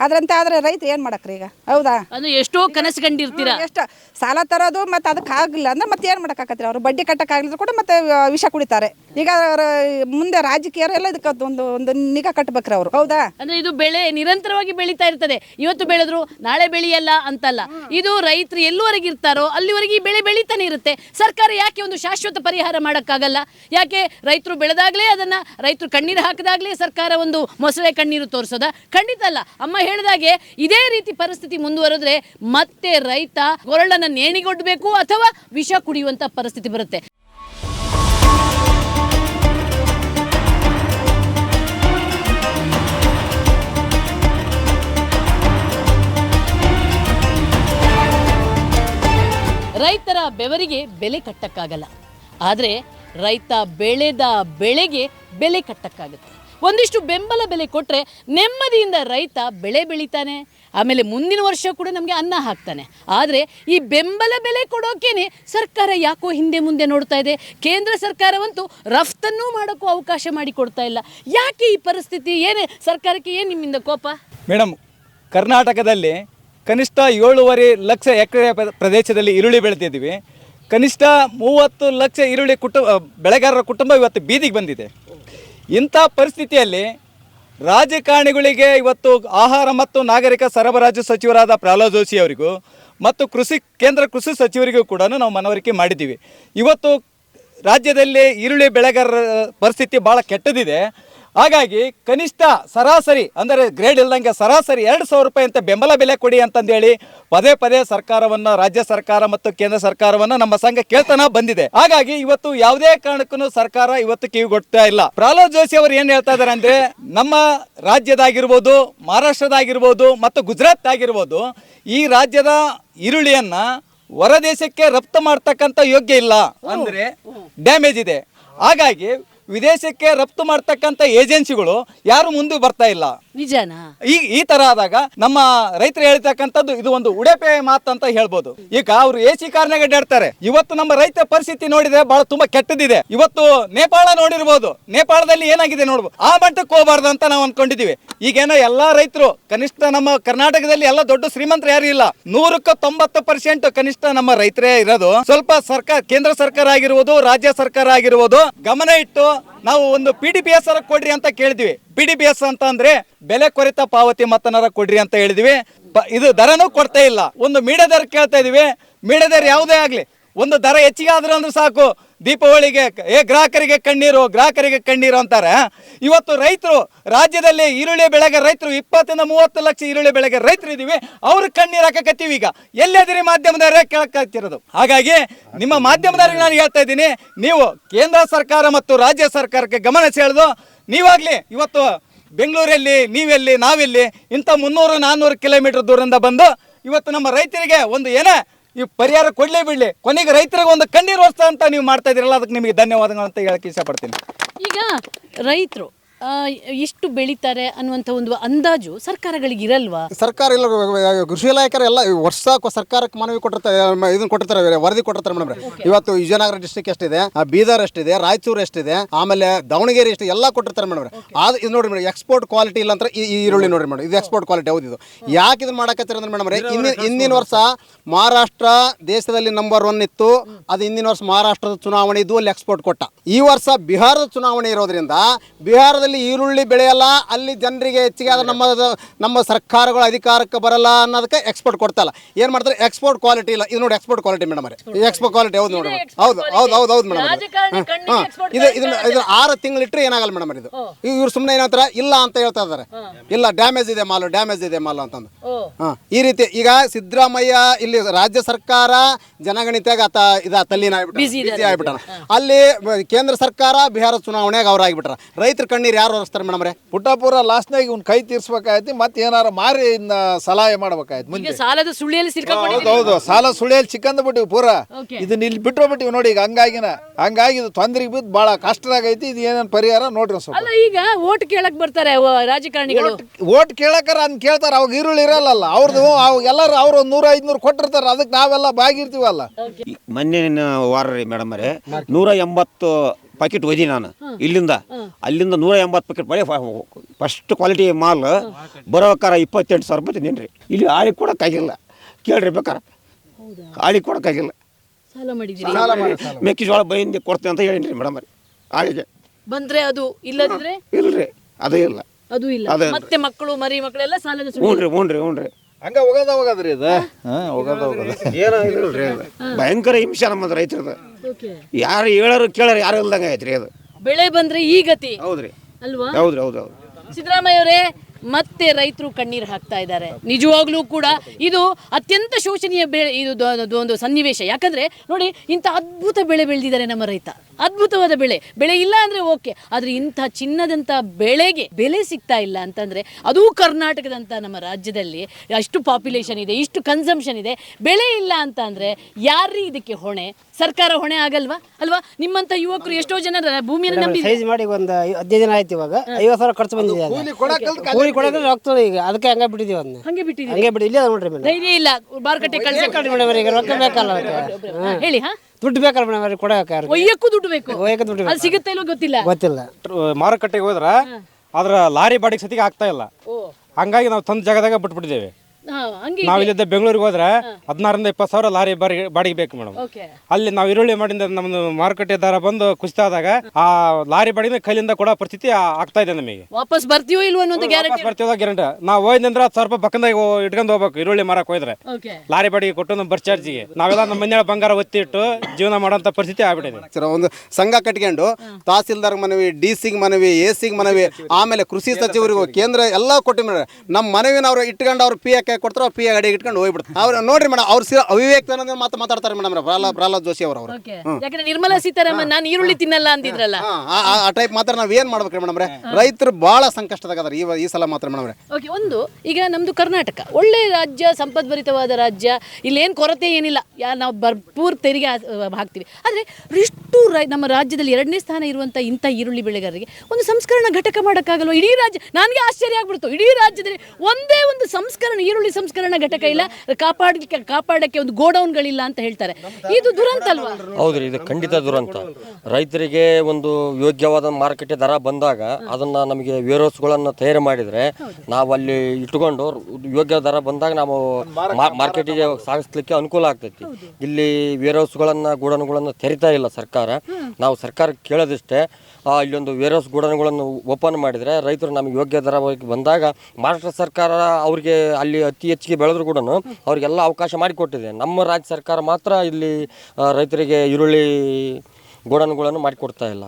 ಅದ್ರಂತೆ ಆದ್ರೆ ರೈತ ಏನು ಮಾಡಕ್ರಿ ಈಗ? ಹೌದಾ? ಅಂದ್ರೆ ಎಷ್ಟೋ ಕನಸು ಕಂಡಿರ್ತೀರಾ ಎಷ್ಟು. ಸಾಲ ತರೋದು ಮತ್ತೆ ಅದಕ್ಕೆ ಆಗಿಲ್ಲ ಅಂದ್ರೆ ಮತ್ತೆ ಏನು ಮಾಡೋಕ್ಕಾಗತ್ತೆ ಅವರು? ಬಡ್ಡಿ ಕಟ್ಟಕ್ಕಾಗಲಿದ್ರು ಕೂಡ ಮತ್ತೆ ವಿಷ ಕುಡಿತಾರೆ. ಈಗ ರ- ಮುಂದೆ ರಾಜಕೀಯರು ಎಲ್ಲ ಇದಕ್ಕೆ ಒಂದು ಒಂದು ನಿಗಾ ಕಟ್ಟಬೇಕ್ರಿ ಅವರು. ಹೌದಾ? ಅಂದ್ರೆ ಇದು ಬೆಳೆ ನಿರಂತರವಾಗಿ ಬೆಳೀತಾ ಇರ್ತದೆ. ಇವತ್ತು ಬೆಳೆದ್ರು ನಾಳೆ ಬೆಳೆಯಲ್ಲ ಅಂತಲ್ಲ. ಇದು ರೈತರು ಎಲ್ಲಿವರೆಗೆ ಇರ್ತಾರೋ ಅಲ್ಲಿವರೆಗೆ ಈ ಬೆಳೆ ಬೆಳೀತಾನೆ ಇರುತ್ತೆ. ಸರ್ಕಾರ ಯಾಕೆ ಒಂದು ಶಾಶ್ವತ ಪರಿಹಾರ ಮಾಡೋಕ್ಕಾಗಲ್ಲ? ಯಾಕೆ ರೈತರು ಬೆಳೆದಾಗಲೇ ಅದನ್ನ ರೈತರು ಕಣ್ಣೀರು ಹಾಕಿದಾಗಲೇ ಸರ್ಕಾರ ಒಂದು ಮೊಸಳೆ ಕಣ್ಣೀರು ತೋರಿಸೋದ? ಖಂಡಿತ ಅಲ್ಲ. ಅಮ್ಮ ಹೇಳಿದಾಗೆ ಇದೇ ರೀತಿ ಪರಿಸ್ಥಿತಿ ಮುಂದುವರೆದ್ರೆ ಮತ್ತೆ ರೈತ ಗೊರಳನ್ನ ನೇಣಿಗೊಡ್ಬೇಕು ಅಥವಾ ವಿಷ ಕುಡಿಯುವಂತ ಪರಿಸ್ಥಿತಿ ಬರುತ್ತೆ. ರೈತರ ಬೆವರಿಗೆ ಬೆಲೆ ಕಟ್ಟಕ್ಕಾಗಲ್ಲ. ಆದರೆ ರೈತ ಬೆಳೆದ ಬೆಳೆಗೆ ಬೆಲೆ ಕಟ್ಟಕ್ಕಾಗುತ್ತೆ. ಒಂದಿಷ್ಟು ಬೆಂಬಲ ಬೆಲೆ ಕೊಟ್ಟರೆ ನೆಮ್ಮದಿಯಿಂದ ರೈತ ಬೆಳೆ ಬೆಳಿತಾನೆ. ಆಮೇಲೆ ಮುಂದಿನ ವರ್ಷ ಕೂಡ ನಮಗೆ ಅನ್ನ ಹಾಕ್ತಾನೆ. ಆದರೆ ಈ ಬೆಂಬಲ ಬೆಲೆ ಕೊಡೋಕೇನೆ ಸರ್ಕಾರ ಯಾಕೋ ಹಿಂದೆ ಮುಂದೆ ನೋಡ್ತಾ ಇದೆ. ಕೇಂದ್ರ ಸರ್ಕಾರವಂತೂ ರಫ್ತನ್ನು ಮಾಡೋಕ್ಕೂ ಅವಕಾಶ ಮಾಡಿಕೊಡ್ತಾ ಇಲ್ಲ. ಯಾಕೆ ಈ ಪರಿಸ್ಥಿತಿ? ಏನೇ ಸರ್ಕಾರಕ್ಕೆ ಏನು ನಿಮ್ಮಿಂದ ಕೋಪ? ಮೇಡಮ್ ಕರ್ನಾಟಕದಲ್ಲಿ ಕನಿಷ್ಠ ಏಳುವರೆ ಲಕ್ಷ ಎಕರೆ ಪ್ರ- ಪ್ರದೇಶದಲ್ಲಿ ಈರುಳ್ಳಿ ಬೆಳೆದಿದ್ದೀವಿ. ಕನಿಷ್ಠ ಮೂವತ್ತು ಲಕ್ಷ ಈರುಳ್ಳಿ ಕುಟುಂಬ ಬೆಳೆಗಾರರ ಕುಟುಂಬ ಇವತ್ತು ಬೀದಿಗೆ ಬಂದಿದೆ. ಇಂಥ ಪರಿಸ್ಥಿತಿಯಲ್ಲಿ ರಾಜಕಾರಣಿಗಳಿಗೆ ಇವತ್ತು ಆಹಾರ ಮತ್ತು ನಾಗರಿಕ ಸರಬರಾಜು ಸಚಿವರಾದ ಪ್ರಹ್ಲಾದ್ ಜೋಶಿ ಅವರಿಗೂ ಮತ್ತು ಕೃಷಿ, ಕೇಂದ್ರ ಕೃಷಿ ಸಚಿವರಿಗೂ ಕೂಡ ನಾವು ಮನವರಿಕೆ ಮಾಡಿದ್ದೀವಿ. ಇವತ್ತು ರಾಜ್ಯದಲ್ಲಿ ಈರುಳ್ಳಿ ಬೆಳೆಗಾರರ ಪರಿಸ್ಥಿತಿ ಭಾಳ ಕೆಟ್ಟದಿದೆ. ಹಾಗಾಗಿ ಕನಿಷ್ಠ ಸರಾಸರಿ ಅಂದರೆ ಗ್ರೇಡ್ ಇಲ್ದಂಗೆ ಸರಾಸರಿ ಎರಡು ಸಾವಿರ ರೂಪಾಯಿ ಅಂತ ಬೆಂಬಲ ಬೆಲೆ ಕೊಡಿ ಅಂತಂದೇಳಿ ಪದೇ ಪದೇ ಸರ್ಕಾರವನ್ನು ರಾಜ್ಯ ಸರ್ಕಾರ ಮತ್ತು ಕೇಂದ್ರ ಸರ್ಕಾರವನ್ನು ನಮ್ಮ ಸಂಘ ಕೇಳ್ತಾನ ಬಂದಿದೆ. ಹಾಗಾಗಿ ಇವತ್ತು ಯಾವುದೇ ಕಾರಣಕ್ಕೂ ಸರ್ಕಾರ ಇವತ್ತು ಕಿವಿಗೊಡ್ತಾ ಇಲ್ಲ. ಪ್ರಹ್ಲಾದ್ ಜೋಶಿ ಅವರು ಏನು ಹೇಳ್ತಾ ಇದ್ದಾರೆ ಅಂದ್ರೆ ನಮ್ಮ ರಾಜ್ಯದಾಗಿರ್ಬೋದು ಮಹಾರಾಷ್ಟ್ರದಾಗಿರ್ಬೋದು ಮತ್ತು ಗುಜರಾತ್ ಆಗಿರ್ಬೋದು ಈ ರಾಜ್ಯದ ಈರುಳ್ಳಿಯನ್ನ ಹೊರ ದೇಶಕ್ಕೆ ರಫ್ತು ಮಾಡ್ತಕ್ಕಂಥ ಯೋಗ್ಯ ಇಲ್ಲ. ಅಂದ್ರೆ ಡ್ಯಾಮೇಜ್ ಇದೆ. ಹಾಗಾಗಿ ವಿದೇಶಕ್ಕೆ ರಫ್ತು ಮಾಡ್ತಕ್ಕಂಥ ಏಜೆನ್ಸಿಗಳು ಯಾರು ಮುಂದೆ ಬರ್ತಾ ಇಲ್ಲ. ನಿಜನಾ? ಈ ಈ ತರ ಆದಾಗ ನಮ್ಮ ರೈತರು ಹೇಳ್ತಕ್ಕಂಥದ್ದು ಇದು ಒಂದು ಉಡೆಪೆ ಮಾತು ಅಂತ ಹೇಳ್ಬೋದು. ಈಗ ಅವರು ಎ ಸಿ ಕಾರ್ನಾಗ ಅಡ್ಡಾಡ್ತಾರೆ. ಇವತ್ತು ನಮ್ಮ ರೈತ ಪರಿಸ್ಥಿತಿ ನೋಡಿದ್ರೆ ಬಹಳ ತುಂಬಾ ಕೆಟ್ಟದಿದೆ. ಇವತ್ತು ನೇಪಾಳ ನೋಡಿರ್ಬೋದು. ನೇಪಾಳದಲ್ಲಿ ಏನಾಗಿದೆ ನೋಡ್ಬೋದು ಆ ಮಟ್ಟಕ್ಕೆ ಹೋಗಬಾರ್ದು ಅಂತ ನಾವು ಅನ್ಕೊಂಡಿದೀವಿ. ಈಗೇನೋ ಎಲ್ಲಾ ರೈತರು ಕನಿಷ್ಠ ನಮ್ಮ ಕರ್ನಾಟಕದಲ್ಲಿ ಎಲ್ಲ ದೊಡ್ಡ ಶ್ರೀಮಂತರು ಯಾರು ಇಲ್ಲ. ನೂರಕ್ಕೆ ತೊಂಬತ್ತು ಪರ್ಸೆಂಟ್ ಕನಿಷ್ಠ ನಮ್ಮ ರೈತರೇ ಇರೋದು. ಸ್ವಲ್ಪ ಸರ್ಕಾರ ಕೇಂದ್ರ ಸರ್ಕಾರ ಆಗಿರುವುದು ರಾಜ್ಯ ಸರ್ಕಾರ ಆಗಿರುವುದು ಗಮನ ಇಟ್ಟು ನಾವು ಒಂದು ಪಿ ಡಿ ಪಿ ಎಸ್ ಕೊಡ್ರಿ ಅಂತ ಕೇಳಿದ್ವಿ. ಪಿ ಡಿ ಪಿ ಎಸ್ ಅಂತ ಅಂದ್ರೆ ಬೆಲೆ ಕೊರಿತ ಪಾವತಿ ಮತ್ತನಾರ ಕೊಡ್ರಿ ಅಂತ ಹೇಳಿದ್ವಿ. ಇದು ದರನೂ ಕೊಡ್ತಾ ಇಲ್ಲ. ಒಂದು ಮೀಡಿಯಾದವ್ರು ಕೇಳ್ತಾ ಇದೀವಿ. ಮೀಡಿಯಾದವ್ರು ಯಾವುದೇ ಆಗ್ಲಿ. ಒಂದು ದರ ಹೆಚ್ಚಿಗೆ ಆದ್ರೆ ಅಂದ್ರೆ ಸಾಕು. ದೀಪಾವಳಿಗೆ ಏ, ಗ್ರಾಹಕರಿಗೆ ಕಣ್ಣೀರು ಗ್ರಾಹಕರಿಗೆ ಕಣ್ಣೀರು ಅಂತಾರೆ. ಇವತ್ತು ರೈತರು, ರಾಜ್ಯದಲ್ಲಿ ಈರುಳ್ಳಿ ಬೆಳೆಗೆ ರೈತರು ಇಪ್ಪತ್ತರಿಂದ ಮೂವತ್ತು ಲಕ್ಷ ಈರುಳ್ಳಿ ಬೆಳೆಗೆ ರೈತರು ಇದ್ದೀವಿ ಅವ್ರಿಗೆ ಕಣ್ಣೀರು ಹಾಕಕತ್ತೀವಿ ಈಗ. ಎಲ್ಲೆದಿರಿ ಮಾಧ್ಯಮದವರೇ ಕೇಳಕತ್ತಿರೋದು? ಹಾಗಾಗಿ ನಿಮ್ಮ ಮಾಧ್ಯಮದವರಿಗೆ ನಾನು ಹೇಳ್ತಾ ಇದ್ದೀನಿ, ನೀವು ಕೇಂದ್ರ ಸರ್ಕಾರ ಮತ್ತು ರಾಜ್ಯ ಸರ್ಕಾರಕ್ಕೆ ಗಮನ ಸೆಳೆದು, ನೀವಾಗಲಿ ಇವತ್ತು ಬೆಂಗಳೂರಲ್ಲಿ, ನೀವೆಲ್ಲಿ, ನಾವೆಲ್ಲಿ ಇಂಥ ಮುನ್ನೂರು ನಾನ್ನೂರು ಕಿಲೋಮೀಟರ್ ದೂರದಿಂದ ಬಂದು, ಇವತ್ತು ನಮ್ಮ ರೈತರಿಗೆ ಒಂದು ಏನೇ ಈ ಪರಿಹಾರ ಕೊಡ್ಲೇ ಬಿಡ್ಲಿ. ಕೊನೆಗೆ ರೈತರಿಗೆ ಒಂದು ಕಣ್ಣೀರು ವರ್ಷ ಅಂತ ನೀವು ಮಾಡ್ತಾ ಇದ್ದೀರಲ್ಲ, ಅದಕ್ಕೆ ನಿಮಗೆ ಧನ್ಯವಾದಗಳು ಅಂತ ಹೇಳಕ್ಕೆ ಇಷ್ಟಪಡ್ತೀನಿ. ಈಗ ರೈತರು ಎಷ್ಟು ಬೆಳೀತಾರೆ ಅನ್ನುವಂಥ ಒಂದು ಅಂದಾಜು ಸರ್ಕಾರಗಳಿಗೆ ಇರಲ್ವಾ? ಸರ್ಕಾರ ಇಲ್ಲ ಕೃಷಿ ಇಲಾಖೆ ಎಲ್ಲ ವರ್ಷ ಕೊ- ಸರ್ಕಾರಕ್ಕೆ ಮನವಿ ಕೊಟ್ಟಿರ್ತಾರೆ ಮ- ಇದನ್ನ ಕೊಟ್ಟಿರ್ತಾರೆ ವರದಿ ಕೊಟ್ಟಿರ್ತಾರೆ ಮೇಡಮ್ ಇವತ್ತು ವಿಜಯನಗರ ಡಿಸ್ಟಿಕ್ ಎಷ್ಟಿದೆ ಆ, ಬೀದರ್ ಎಷ್ಟಿದೆ ರಾಯಚೂರು ಎಷ್ಟಿದೆ ಆಮೇಲೆ ದಾವಣಗೆರೆ ಎಷ್ಟಿದೆ ಎಲ್ಲ ಕೊಟ್ಟಿರ್ತಾರೆ ಮೇಡಮ್ ಅದು ಇದು ನೋಡಿ ಮೇಡಮ್ ಎಕ್ಸ್ಪೋರ್ಟ್ ಕ್ವಾಲಿಟಿ ಇಲ್ಲ ಅಂತ ಈ ಈ ಈರುಳ್ಳಿ ನೋಡಿ ಮೇಡಮ್ ಇದು ಎಕ್ಸ್ಪೋರ್ಟ್ ಕ್ವಾಲಿಟಿ ಹೌದು ಇದು. ಯಾಕೆ ಇದನ್ನ ಮಾಡಕತ್ತಾರೆ ಅಂದ್ರೆ ಮೇಡಮ್ ಹಿಂದಿನ ಹಿಂದಿನ ವರ್ಷ ಮಹಾರಾಷ್ಟ್ರ ದೇಶದಲ್ಲಿ ನಂಬರ್ ಒನ್ ಇತ್ತು ಅದು ಹಿಂದಿನ ವರ್ಷ ಮಹಾರಾಷ್ಟ್ರದ ಚುನಾವಣೆ ಇದು ಅಲ್ಲಿ ಎಕ್ಸ್ಪೋರ್ಟ್ ಕೊಟ್ಟ. ಈ ವರ್ಷ ಬಿಹಾರದ ಚುನಾವಣೆ ಇರೋದ್ರಿಂದ ಬಿಹಾರದಲ್ಲಿ ಈರುಳ್ಳಿ ಬೆಳೆಯಲ್ಲ ಅಲ್ಲಿ ಜನರಿಗೆ ಹೆಚ್ಚಿಗೆ ಆದ್ರೆ ನಮ್ಮ ನಮ್ಮ ಸರ್ಕಾರಗಳು ಅಧಿಕಾರಕ್ಕೆ ಬರಲ್ಲ ಅನ್ನೋದಕ್ಕೆ ಎಕ್ಸ್ಪೋರ್ಟ್ ಕೊಡ್ತಲ್ಲ. ಏನು ಮಾಡ್ತಾರೆ? ಎಕ್ಸ್ಪೋರ್ಟ್ ಕ್ವಾಲಿಟಿ ಇಲ್ಲ. ಇದು ನೋಡಿ export quality madam export quality ಹೌದು ನೋಡಿ ಹೌದು ಹೌದು ಹೌದು ಹೌದು ಮೇಡಮ್ ಹಾಂ ಇದು ಇದನ್ನ ಇದು. ಆರು ತಿಂಗಳಿಟ್ರೆ ಏನಾಗಲ್ಲ ಮೇಡಮ್ ಇದು. ಇವ್ರು ಸುಮ್ಮನೆ ಏನಂತಾರೆ? ಇಲ್ಲ ಅಂತ ಹೇಳ್ತಾ ಇದ್ದಾರೆ ಇಲ್ಲ ಡ್ಯಾಮೇಜ್ ಇದೆ ಮಾಲು ಡ್ಯಾಮೇಜ್ ಇದೆ ಮಾಲು ಅಂತಂದು. ಹಾಂ. ಈ ರೀತಿ ಈಗ ಸಿದ್ದರಾಮಯ್ಯ ಇಲ್ಲಿ ರಾಜ್ಯ ಸರ್ಕಾರ ಜನಗಣಿತಾಗ ಆತ ಇದ ತಲ್ಲಿನ ಆಗ್ಬಿಟ್ಟು. ಬಿಸಿ ಅಲ್ಲಿ ಕೇಂದ್ರ ಸರ್ಕಾರ ಬಿಹಾರ ಚುನಾವಣೆಗೆ ಅವ್ರು ಆಗಿಬಿಟ್ರ. ರೈತರ ಕಣ್ಣೀರು ಯಾರು ಹೊರಿಸ್ತಾರೆ ಮೇಡಮ್ ರೀ ಪುಟ್ಟಪುರ ಲಾಸ್ಟ್ನಾಗ ಇವ್ನ ಕೈ ತೀರ್ಸ್ಬೇಕಾಯ್ತು ಮತ್ತೆ ಏನಾರ ಮಾರಿ ಇನ್ನ ಸಲಹೆ ಮಾಡ್ಬೇಕಾಯ್ತು ಮುಂದೆ. ಸಾಲದ ಸುಳ್ಳಿಯಲ್ಲಿ ಹೌದು ಸಿಕ್ಕಾಕೊಂಡಿದ್ದೀರಿ ಹೌದು ಸಾಲ ಸುಳಿಯಲ್ಲಿ ಚಿಕ್ಕಂದ ಬಿಟ್ಟಿವಿ ಪೂರ. Okay. ಇದನ್ನ ಇಲ್ಲಿ ಬಿಟ್ಟೋಗ್ಬಿಟ್ಟಿವಿ ನೋಡಿ ಈಗ ಹಂಗಾಗಿನ. ಹಂಗಾಗಿ ಇದು ತೊಂದರೆಗೆ ಬಿದ್ದು ಭಾಳ ಕಷ್ಟದಾಗೈತಿ ಇದು ಏನೇನು ಪರಿಹಾರ ನೋಡ್ರಿ ಒಂದ್ ಸ್ವಲ್ಪ. ಅಲ್ಲ ಈಗ ಓಟ್ ಕೇಳಕ್ ಬರ್ತಾರೆ ವ- ರಾಜಕಾರಣಿಗಳು. ಓಟ್ ಕೇಳಕ್ಕಾರ ಅನ್ ಕೇಳ್ತಾರ ಅವಾಗ ಈರುಳ್ಳಿ ಇರಲ್ಲ ಅವ್ರದ್ದು ಅವಾಗ ಎಲ್ಲರೂ ಅವ್ರು ಒಂದು ನೂರ ಐದ್ನೂರು ಕೊಟ್ಟಿರ್ತಾರೆ ಅದಕ್ಕೆ ನಾವೆಲ್ಲ ಬಾಗಿರ್ತೀವಲ್ಲ. ಮೊನ್ನೆ ವಾರ ರೀ ಮೇಡಮ್ ಅವರೇ ನೂರ ಎಂಬತ್ತು ಪ್ಯಾಕೆಟ್ ಒಯ್ದೀನಿ ನಾನು. ಇಲ್ಲಿಂದ ಅಲ್ಲಿಂದ ನೂರ ಎಂಬತ್ತು ಪ್ಯಾಕೆಟ್ ಬಳೆ ಫಸ್ಟ್ ಕ್ವಾಲಿಟಿ ಮಾಲ್ ಬರೋಕಾರ ಇಪ್ಪತ್ತೆಂಟು ಸಾವಿರ ರೂಪಾಯಿ ತಿಂದೀನಿ ರೀ ಇಲ್ಲಿ ಆಳಿ ಕೊಡೋಕ್ಕಾಗಿಲ್ಲ ಕೇಳ್ರಿ ಬೇಕಾರೆ. ಆಳಿ ಕೊಡೋಕ್ಕಾಗಿಲ್ಲ ಮೆಕ್ಕೆಜೋಳ ಬೈಂದಿ ಕೊಡ್ತೇನೆ ಅಂತ ಹೇಳಿನ್ರಿ ರೀ ಮೇಡಮ್ ರೀ ಆಳಿಗೆ ಬಂದ್ರೆ ಅದು ಇಲ್ಲದಿದ್ರೆ? ಇಲ್ರಿ. ಅದೇ ಇಲ್ಲ. ಅದು ಇಲ್ಲ. ಅದೇ. ಮತ್ತೆ ಮಕ್ಕಳು ಮರಿ ಮಕ್ಕಳೆಲ್ಲ ಸಾಲ ಹ್ಞೂ ರೀ ಹ್ಞೂ ರೀ ಹ್ಞೂ ರೀ ಹಂಗ ಹೋಗದ ಹೋಗೋದ್ರಿ ಇದು ಹೋಗದ ಏನಾಗಿಲ್ರಿ ಅದು? ಭಯಂಕರ ಹಿಂಸೆ ನಮ್ಮದು ರೈತರದ. ಓಕೆ. ಯಾರು ಹೇಳೋರು ಕೇಳೋರು ಯಾರು ಇಲ್ದಂಗ ಐತ್ರಿ ಅದು. ಬೆಳೆ ಬಂದ್ರೆ ಈ ಗತಿ. ಹೌದ್ರಿ. ಅಲ್ವಾ? ಹೌದ್ರಿ ಹೌದು ಹೌದು. ಸಿದ್ದರಾಮಯ್ಯ ಅವರೇ ಮತ್ತೆ ರೈತರು ಕಣ್ಣೀರು ಹಾಕ್ತಾ ಇದ್ದಾರೆ. ನಿಜವಾಗ್ಲೂ ಕೂಡ ಇದು ಅತ್ಯಂತ ಶೋಚನೀಯ ಬೆಳೆ ಇದು ದ- ದ- ಒಂದು ಸನ್ನಿವೇಶ. ಯಾಕಂದ್ರೆ ನೋಡಿ ಇಂಥ ಅದ್ಭುತ ಬೆಳೆ ಬೆಳೆದಿದ್ದಾರೆ ನಮ್ಮ ರೈತ. ಅದ್ಭುತವಾದ ಬೆಳೆ. ಬೆಳೆ ಇಲ್ಲ ಅಂದ್ರೆ ಓಕೆ. ಆದ್ರೆ ಇಂಥ ಚಿನ್ನದಂತ ಬೆಳೆಗೆ ಬೆಲೆ ಸಿಗ್ತಾ ಇಲ್ಲ ಅಂತಂದ್ರೆ ಅದು ಕರ್ನಾಟಕದಂತ ನಮ್ಮ ರಾಜ್ಯದಲ್ಲಿ ಅಷ್ಟು ಪಾಪ್ಯುಲೇಷನ್ ಇದೆ ಇಷ್ಟು ಕನ್ಸಂಪ್ಷನ್ ಇದೆ. ಬೆಳೆ ಇಲ್ಲ ಅಂತ ಅಂದ್ರೆ ಯಾರ್ರೀ ಇದಕ್ಕೆ ಹೊಣೆ? ಸರ್ಕಾರ ಹೊಣೆ ಆಗಲ್ವಾ? ಅಲ್ವಾ? ನಿಮ್ಮಂತ ಯುವಕರು ಎಷ್ಟೋ ಜನ ಭೂಮಿಯನ್ನು ನಂಬಿ ಸೈಜ್ ಮಾಡಿ ಒಂದು ಹದಿನೈದು ದಿನ ಆಯ್ತು ಇವಾಗ. ಐವತ್ತು ಸಾವಿರ ಖರ್ಚು ಬಂದಿದೆ. ಕೂಲಿ ಕೊಡಕ್ಕೆ ಹೋಗ್ತದೆ ಈಗ. ಅದಕ್ಕೆ ಹಂಗೆ ಬಿಟ್ಟಿದೀವಿ ಅದನ್ನ. ಹಂಗೆ ಬಿಟ್ಟಿದ್ದೀರಿ. ಹಂಗೆ ಬಿಡಿ ಇಲ್ಲ ನೋಡ್ರಿ ಮೇಡಮ್. ಧೈರ್ಯ ಇಲ್ಲ. ಮಾರುಕಟ್ಟೆ ಕಳ್ಸಿ ಮೇಡಮ್ ಈಗ? ರೊಕ್ಕ ಬೇಕಲ್ಲ ಹೇಳಿ ಹಾ? ದುಡ್ಡು ಬೇಕಲ್ಲ ಮೇಡಮ್ ಅವ್ರಿಗೆ ಕೊಡಕ್ಕೆ ಯಾರಿಗೆ? ಒಯ್ಯಕ್ಕೂ ದುಡ್ಡು ಬೇಕು. ಒಯ್ಯಕ್ಕೆ ದುಡ್ಡು ಅದು ಬೇಕು. ಸಿಗುತ್ತೆ ಇಲ್ವೋ ಗೊತ್ತಿಲ್ಲ. ಗೊತ್ತಿಲ್ಲ. ಮಾರುಕಟ್ಟೆಗೆ ಹೋದ್ರ ಅದ್ರ ಲಾರಿ ಬಾಡಿಗೆ ಸತಿಗೆ ಆಗ್ತಾ ಇಲ್ಲ. ಹಂಗಾಗಿ ನಾವು ತಂದ ಜಾಗದಾಗ ಬಿಟ್ಬಿಟ್ಟಿದ್ದೇವೆ. ಹಂಗೆ ನಾವು ಇಲ್ಲಿದ್ದ ಬೆಂಗಳೂರಿಗೆ ಹೋದ್ರೆ ಹದಿನಾರರಿಂದ ಇಪ್ಪತ್ತು ಸಾವಿರ ಲಾರಿ ಬಾಡಿಗೆ ಬಾಡಿಗೆ ಬೇಕು ಮೇಡಮ್. ಓಕೆ. ಅಲ್ಲಿ ನಾವು ಈರುಳ್ಳಿ ಮಾಡಿದ ನಮ್ದು ಮಾರುಕಟ್ಟೆ ದರ ಬಂದು ಕುಸಿತ ಆದಾಗ ಆ ಲಾರಿ ಬಾಡಿಗೆ ಕೈಲಿಂದ ಕೊಡೋ ಪರಿಸ್ಥಿತಿ ಆ- ಆಗ್ತಾ ಇದೆ ನಮಗೆ. ವಾಪಸ್ ಬರ್ತೀವೋ ಇಲ್ವೋ ಅನ್ನೋದು ಗ್ಯಾರಂಟಿ ಬರ್ತೀವ ಗ್ಯಾರಂಟಿ ನಾವು ಹೋಯ್ದಂದ್ರೆ ಹತ್ತು ಸಾವಿರ ರೂಪಾಯಿ ಪಕ್ಕದಾಗ ಇಟ್ಕೊಂಡು ಹೋಗ್ಬೇಕು ಈರುಳ್ಳಿ ಮಾರಕ್ಕೆ ಹೋದ್ರೆ ಓಕೆ. ಲಾರಿ ಬಾಡಿಗೆ ಕೊಟ್ಟು ನಮ್ಮ ಬರ್ ಚಾರ್ಜಿಗೆ. ನಾವೆಲ್ಲ ನಮ್ಮ ಮನೆಯ ಬಂಗಾರ ಒತ್ತಿ ಇಟ್ಟು ಜೀವನ ಮಾಡೋಂಥ ಪರಿಸ್ಥಿತಿ ಆಗ್ಬಿಟ್ಟಿದೆ. ಸರ್ ಒಂದು ಸಂಘ ಕಟ್ಕೊಂಡು ತಹಸೀಲ್ದಾರ್ ಮನವಿ ಡಿ ಸಿಗ್ ಮನವಿ ಎ ಸಿಗ್ ಮನವಿ ಆಮೇಲೆ ಕೃಷಿ ಸಚಿವರಿಗೂ ಕೇಂದ್ರ ಎಲ್ಲ ಕೊಟ್ಟು ನಮ್ಮ ಮನವಿನ ಅವ್ರು ಇಟ್ಕೊಂಡು ಅವ್ರು ಪಿ ಎಕ್ಕೆ ಕೊಡ್ತಾರೆ ಪಿ ಗಾಡಿ ಇಟ್ಕೊಂಡು ಹೋಗ್ಬಿಡ್ತಾರೆ ಅವ್ರು ನೋಡ್ರಿ ಮೇಡಮ್ ಅವ್ರು ಸಿರ ಅವಿವೇಕ್ತ ಮಾತು ಮಾತಾಡ್ತಾರೆ ಮೇಡಮ್ ಪ್ರಹ್ಲಾದ್ ಪ್ರಹ್ಲಾದ್ ಜೋಶಿ ಅವರು ಅವರು. ಓಕೆ ಯಾಕಂದ್ರೆ ನಿರ್ಮಲಾ ಸೀತಾರಾಮನ್ ನಾನು ಈರುಳ್ಳಿ ತಿನ್ನಲ್ಲ ಅಂದಿದ್ರಲ್ಲ. ಆ ಟೈಪ್ ಮಾತ್ರ ನಾವ್ ಏನ್ ಮಾಡ್ಬೇಕ್ರಿ ಮೇಡಮ್ ರೈತರು ಬಹಳ ಸಂಕಷ್ಟದಾಗ ಅದಾರ ಈ ಈ ಸಲ ಮಾತ್ರ ಮೇಡಮ್ ಓಕೆ ಒಂದು ಈಗ ನಮ್ದು ಕರ್ನಾಟಕ. ಒಳ್ಳೆ ರಾಜ್ಯ ಸಂಪದ್ಭರಿತವಾದ ರಾಜ್ಯ ಇಲ್ಲೇನು ಕೊರತೆ ಏನಿಲ್ಲ. ಯಾ ನಾವು ಭರ್ಪೂರ್ ತೆರಿಗೆ ಹಾಕ್ತಿವಿ. ಆದ್ರೆ ಇಷ್ಟು ರೈ ನಮ್ಮ ರಾಜ್ಯದಲ್ಲಿ ಎರಡನೇ ಸ್ಥಾನ ಇರುವಂತ ಇಂಥ ಈರುಳ್ಳಿ ಬೆಳೆಗಾರರಿಗೆ ಒಂದು ಸಂಸ್ಕರಣ ಘಟಕ ಮಾಡೋಕ್ಕಾಗಲ್ವ? ಇಡೀ ರಾಜ್ಯ ನನಗೆ ಆಶ್ಚರ್ಯ ಆಗ್ಬಿಡ್ತು. ಇಡೀ ರಾಜ್ಯದಲ್ಲಿ ಒಂದೇ ಒಂದು ಸಂಸ್ಕರಣ ಈರುಳ್ಳಿ ಸಂಸ್ಕರಣಾ ಘಟಕ ಇಲ್ಲ ಕಾಪಾಡಲಿಕ್ಕೆ ಕಾಪಾಡಕ್ಕೆ ಒಂದು ಗೋಡೌನ್ಗಳಿಲ್ಲ ಅಂತ ಹೇಳ್ತಾರೆ. ಇದು ದುರಂತ ಅಲ್ವಾ? ಹೌದ್ರಿ ಇದು ಖಂಡಿತ ದುರಂತ. ರೈತರಿಗೆ ಒಂದು ಯೋಗ್ಯವಾದ ಮಾರುಕಟ್ಟೆ ದರ ಬಂದಾಗ ಅದನ್ನ ನಮಗೆ ವೇರೋಸ್ಗಳನ್ನು ತಯಾರು ಮಾಡಿದ್ರೆ ನಾವು ಅಲ್ಲಿ ಇಟ್ಕೊಂಡು ಯೋಗ್ಯ ದರ ಬಂದಾಗ ನಾವು ಮಾರ್ಕೆಟಿಗೆ ಸಾಗಿಸ್ಲಿಕ್ಕೆ ಅನುಕೂಲ ಆಗ್ತೈತಿ. ಇಲ್ಲಿ ವೇರ್ಹೌಸ್ಗಳನ್ನ ಗೋಡನ್ಗಳನ್ನು ತೆರಿತಾ ಇಲ್ಲ ಸರ್ಕಾರ. ನಾವು ಸರ್ಕಾರ ಕೇಳೋದಿಷ್ಟೇ ಇಲ್ಲೊಂದು ವೇರೋಸ್ ಗೋಡನ್ಗಳನ್ನು ಓಪನ್ ಮಾಡಿದರೆ ರೈತರು ನಮಗೆ ಯೋಗ್ಯ ದರ ಬಂದಾಗ ಮಹಾರಾಷ್ಟ್ರ ಸರ್ಕಾರ ಅವರಿಗೆ ಅಲ್ಲಿ ಅತಿ ಹೆಚ್ಚಿಗೆ ಬೆಳೆದ್ರು ಕೂಡ ಅವ್ರಿಗೆಲ್ಲ ಅವಕಾಶ ಮಾಡಿಕೊಟ್ಟಿದೆ ನಮ್ಮ ರಾಜ್ಯ ಸರ್ಕಾರ ಮಾತ್ರ ಇಲ್ಲಿ ರೈತರಿಗೆ ಈರುಳ್ಳಿ ಗೋಡನ್ಗಳನ್ನು ಮಾಡಿಕೊಡ್ತಾ ಇಲ್ಲ.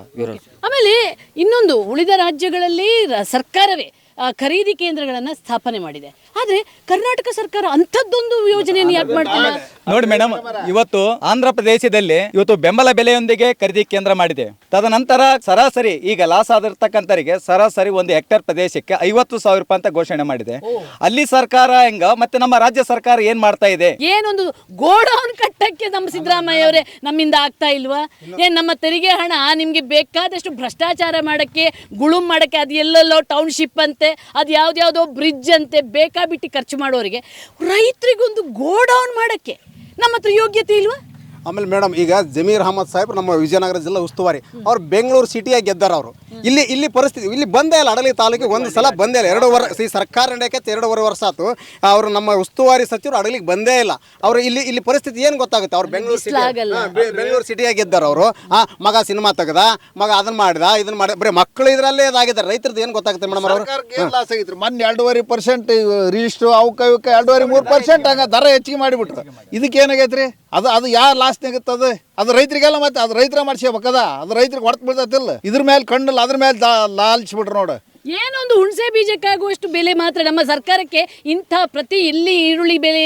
ಆಮೇಲೆ ಇನ್ನೊಂದು ಉಳಿದ ರಾಜ್ಯಗಳಲ್ಲಿ ಸರ್ಕಾರವೇ ಖರೀದಿ ಕೇಂದ್ರಗಳನ್ನು ಸ್ಥಾಪನೆ ಮಾಡಿದೆ. ಆದರೆ ಕರ್ನಾಟಕ ಸರ್ಕಾರ ಅಂಥದ್ದೊಂದು ಯೋಜನೆಯನ್ನು ಯಾಕೆ ಮಾಡ್ತಾರೆ ನೋಡಿ ಮೇಡಮ್ ಇವತ್ತು ಆಂಧ್ರ ಪ್ರದೇಶದಲ್ಲಿ ಇವತ್ತು ಬೆಂಬಲ ಬೆಲೆಯೊಂದಿಗೆ ಖರೀದಿ ಕೇಂದ್ರ ಮಾಡಿದೆ. ತದನಂತರ ಸರಾಸರಿ ಈಗ ಲಾಸ್ ಆಗಿರ್ತಕ್ಕಂಥರಿಗೆ ಸರಾಸರಿ ಒಂದು ಹೆಕ್ಟೇರ್ ಪ್ರದೇಶಕ್ಕೆ ಐವತ್ತು ಸಾವಿರ ರೂಪಾಯಿ ಅಂತ ಘೋಷಣೆ ಮಾಡಿದೆ. ಅಲ್ಲಿ ಸರ್ಕಾರ ಹೆಂಗ ಮತ್ತೆ ನಮ್ಮ ರಾಜ್ಯ ಸರ್ಕಾರ ಏನ್ ಮಾಡ್ತಾ ಇದೆ? ಏನೊಂದು ಗೋಡೌನ್ ಕಟ್ಟಕ್ಕೆ ನಮ್ಮ ಸಿದ್ದರಾಮಯ್ಯ ಅವರೇ ನಮ್ಮಿಂದ ಆಗ್ತಾ ಇಲ್ವಾ? ಏನ್ ನಮ್ಮ ತೆರಿಗೆ ಹಣ ನಿಮ್ಗೆ ಬೇಕಾದಷ್ಟು ಭ್ರಷ್ಟಾಚಾರ ಮಾಡಕ್ಕೆ ಗುಳುಂ ಮಾಡಕ್ಕೆ ಅದು ಎಲ್ಲೆಲ್ಲೋ ಟೌನ್ಶಿಪ್ ಅಂತೆ. ಅದು ಯಾವ್ದ್ಯಾವ್ದೋ ಬ್ರಿಡ್ಜ್ ಅಂತೆ ಬೇಕಾಬಿಟ್ಟು ಖರ್ಚು ಮಾಡೋರಿಗೆ ರೈತರಿಗೊಂದು ಗೋಡೌನ್ ಮಾಡಕ್ಕೆ ನಮ್ಮ ಹತ್ರ ಯೋಗ್ಯತೆ ಇಲ್ವಾ? ಆಮೇಲೆ ಮೇಡಮ್ ಈಗ ಜಮೀರ್ ಅಹಮದ್ ಸಾಹೇಬ್ ನಮ್ಮ ವಿಜಯನಗರ ಜಿಲ್ಲಾ ಉಸ್ತುವಾರಿ ಅವ್ರು ಬೆಂಗಳೂರು ಸಿಟಿಯಾಗಿ ಗೆದ್ದಾರ ಅವರು. ಇಲ್ಲಿ ಇಲ್ಲಿ ಪರಿಸ್ಥಿತಿ ಇಲ್ಲಿ ಬಂದೇ ಇಲ್ಲ ಅಡಲಿ ತಾಲೂಕಿಗೆ ಒಂದು ಸಲ ಬಂದೇ ಇಲ್ಲ. ಎರಡು ವರ್ಷ ಈ ಸರ್ಕಾರ ನಡೆಯಕ್ಕೆ ಎರಡೂವರೆ ವರ್ಷ ಆಯ್ತು. ಅವರು ನಮ್ಮ ಉಸ್ತುವಾರಿ ಸಚಿವರು ಅಡಲಿಗೆ ಬಂದೇ ಇಲ್ಲ. ಅವರು ಇಲ್ಲಿ ಇಲ್ಲಿ ಪರಿಸ್ಥಿತಿ ಏನು ಗೊತ್ತಾಗುತ್ತೆ? ಅವ್ರು ಬೆಂಗಳೂರು ಸಿಟಿ ಬೆಂಗಳೂರು ಸಿಟಿಯಾಗಿ ಗೆದ್ದಾರ ಅವರು. ಆ ಮಗ ಸಿನಿಮಾ ತೆಗೆದ ಮಗ ಅದನ್ನ ಮಾಡಿದ ಇದನ್ನ ಮಾಡಿದ. ಬರೀ ಮಕ್ಕಳು ಇದರಲ್ಲೇ ಇದಾಗಿದ್ದಾರೆ. ರೈತರದ್ದು ಏನು ಗೊತ್ತಾಗುತ್ತೆ ಮೇಡಮ್ ಅವರು? ಸರ್ಕಾರಕ್ಕೆ ಲಾಸ್ ಆಗಿದ್ರು ಮೊನ್ನೆ ಎರಡೂವರೆ ಪರ್ಸೆಂಟ್ ರಿಜಿಸ್ಟ್ರು ಅವಕ್ಕೆ ಇವಕ್ಕೆ ಎರಡೂವರೆ ಮೂರು ಪರ್ಸೆಂಟ್ ಹಂಗ ದರ ಹೆಚ್ಚಿಗೆ ಮಾಡಿಬಿಟ್ರು. ಇದಕ್ಕೆ ರೀ ಅದು ಅದು ಯಾವ ಲಾಸ್ನಾಗತ್ತೆ ಅದು ರೈತರಿಗೆಲ್ಲ ಮತ್ತೆ ಅದು ರೈತರ ಮಾಡ್ಸ್ಕೊಬೇಕದ. ಅದು ರೈತರಿಗೆ ಹೊಡೆದು ಬೀಳ್ತೈತಿಲ್ಲ ಇದ್ರ ಮೇಲೆ ಕಣ್ಣಲ್ಲಿ ಅದ್ರ ಮೇಲೆ ಲಾಲ್ಸ್ಬಿಟ್ರು ನೋಡು. ಏನೊಂದು ಹುಣಸೆ ಬೀಜಕ್ಕಾಗುವಷ್ಟು ಬೆಲೆ ಮಾತ್ರ ನಮ್ಮ ಸರ್ಕಾರಕ್ಕೆ ಇಂಥ ಪ್ರತಿ ಎಲ್ಲಿ ಈರುಳ್ಳಿ ಬೆಲೆ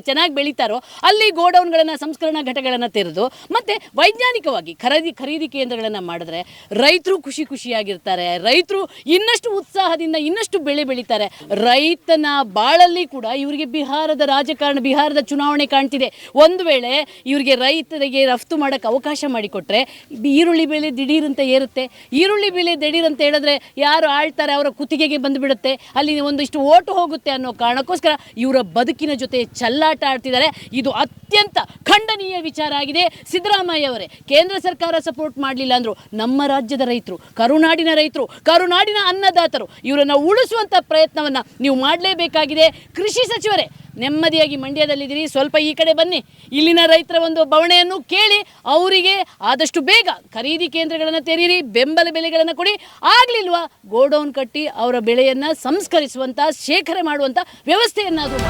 ಚೆನ್ನಾಗಿ ಬೆಳೀತಾರೋ ಅಲ್ಲಿ ಗೋಡೌನ್ಗಳನ್ನು, ಸಂಸ್ಕರಣಾ ಘಟಕಗಳನ್ನು ತೆರೆದು, ಮತ್ತು ವೈಜ್ಞಾನಿಕವಾಗಿ ಖರೀದಿ ಖರೀದಿ ಕೇಂದ್ರಗಳನ್ನು ಮಾಡಿದ್ರೆ ರೈತರು ಖುಷಿ ಖುಷಿಯಾಗಿರ್ತಾರೆ. ರೈತರು ಇನ್ನಷ್ಟು ಉತ್ಸಾಹದಿಂದ ಇನ್ನಷ್ಟು ಬೆಳೆ ಬೆಳೀತಾರೆ. ರೈತನ ಬಾಳಲ್ಲಿ ಕೂಡ ಇವರಿಗೆ ಬಿಹಾರದ ರಾಜಕಾರಣ, ಬಿಹಾರದ ಚುನಾವಣೆ ಕಾಣ್ತಿದೆ. ಒಂದು ವೇಳೆ ಇವರಿಗೆ ರೈತರಿಗೆ ರಫ್ತು ಮಾಡೋಕ್ಕೆ ಅವಕಾಶ ಮಾಡಿಕೊಟ್ರೆ ಈರುಳ್ಳಿ ಬೆಲೆ ದಿಢೀರಂತ ಏರುತ್ತೆ. ಈರುಳ್ಳಿ ಬೆಲೆ ದಿಢೀರಂತ ಹೇಳಿದ್ರೆ ಯಾರು ಆಳ್ತಾರೆ ಅವರ ಕುತ್ತಿಗೆಗೆ ಬಂದುಬಿಡುತ್ತೆ. ಅಲ್ಲಿ ಒಂದಿಷ್ಟು ಓಟು ಹೋಗುತ್ತೆ ಅನ್ನೋ ಕಾರಣಕ್ಕೋಸ್ಕರ ಇವರ ಬದುಕಿನ ಜೊತೆ ಚಲ್ಲಾಟ ಆಡ್ತಿದ್ದಾರೆ. ಇದು ಅತ್ಯಂತ ಖಂಡನೀಯ ವಿಚಾರ ಆಗಿದೆ. ಸಿದ್ದರಾಮಯ್ಯ ಅವರೇ, ಕೇಂದ್ರ ಸರ್ಕಾರ ಸಪೋರ್ಟ್ ಮಾಡಲಿಲ್ಲ ಅಂದರು ನಮ್ಮ ರಾಜ್ಯದ ರೈತರು, ಕರುನಾಡಿನ ರೈತರು, ಕರುನಾಡಿನ ಅನ್ನದಾತರು, ಇವರನ್ನು ಉಳಿಸುವಂಥ ಪ್ರಯತ್ನವನ್ನು ನೀವು ಮಾಡಲೇಬೇಕಾಗಿದೆ. ಕೃಷಿ ಸಚಿವರೇ ನೆಮ್ಮದಿಯಾಗಿ ಮಂಡ್ಯದಲ್ಲಿದ್ದೀರಿ, ಸ್ವಲ್ಪ ಈ ಕಡೆ ಬನ್ನಿ. ಇಲ್ಲಿನ ರೈತರ ಒಂದು ಬವಣೆಯನ್ನು ಕೇಳಿ, ಅವರಿಗೆ ಆದಷ್ಟು ಬೇಗ ಖರೀದಿ ಕೇಂದ್ರಗಳನ್ನು ತೆರೀರಿ, ಬೆಂಬಲ ಬೆಲೆಗಳನ್ನು ಕೊಡಿ. ಆಗಲಿಲ್ವಾ ಗೋಡೌನ್ ಕಟ್ಟಿ ಅವರ ಬೆಳೆಯನ್ನು ಸಂಸ್ಕರಿಸುವಂಥ ಶೇಖರಣೆ ಮಾಡುವಂಥ ವ್ಯವಸ್ಥೆಯನ್ನಾದರೂ